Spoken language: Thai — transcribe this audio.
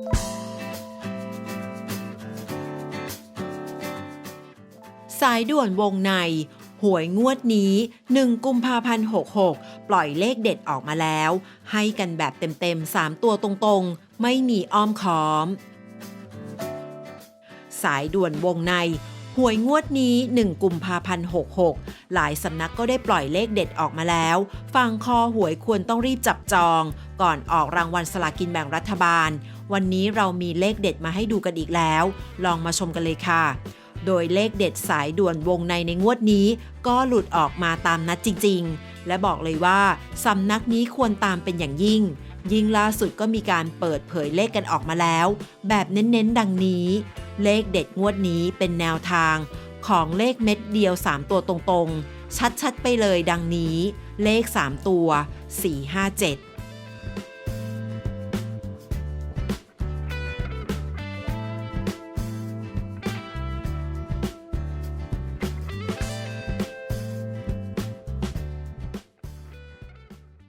สายด่วนวงใน หวยงวดนี้ 1 กุมภาพันธ์ 66 ปล่อยเลขเด็ดออกมาแล้ว ให้กันแบบเต็มๆ 3 ตัวตรงๆ ไม่มีอ้อมค้อม สายด่วนวงใน หวยงวดนี้ 1 กุมภาพันธ์ 66 หลายสำนักก็ได้ปล่อยเลขเด็ดออกมาแล้ว ฟังคอหวยควรต้องรีบจับจอง ก่อนออกรางวัลสลากินแบ่งรัฐบาล วันนี้เรามีเลขเด็ดมาให้ดูกันอีกแล้ว ลองมาชมกันเลยค่ะ โดยเลขเด็ดสายด่วนวงในในงวดนี้ ก็หลุดออกมาตามนัดจริง ๆ และบอกเลยว่าสำนักนี้ควรตามเป็นอย่างยิ่ง ยิ่งล่าสุดก็มีการเปิดเผยเลขกันออกมาแล้ว แบบเน้นๆ ดังนี้ เลขเด็ดงวดนี้เป็นแนวทางของเลขเม็ดเดียว 3 ตัวตรงๆ ชัดๆ ไปเลยดังนี้ เลข 3 ตัว 457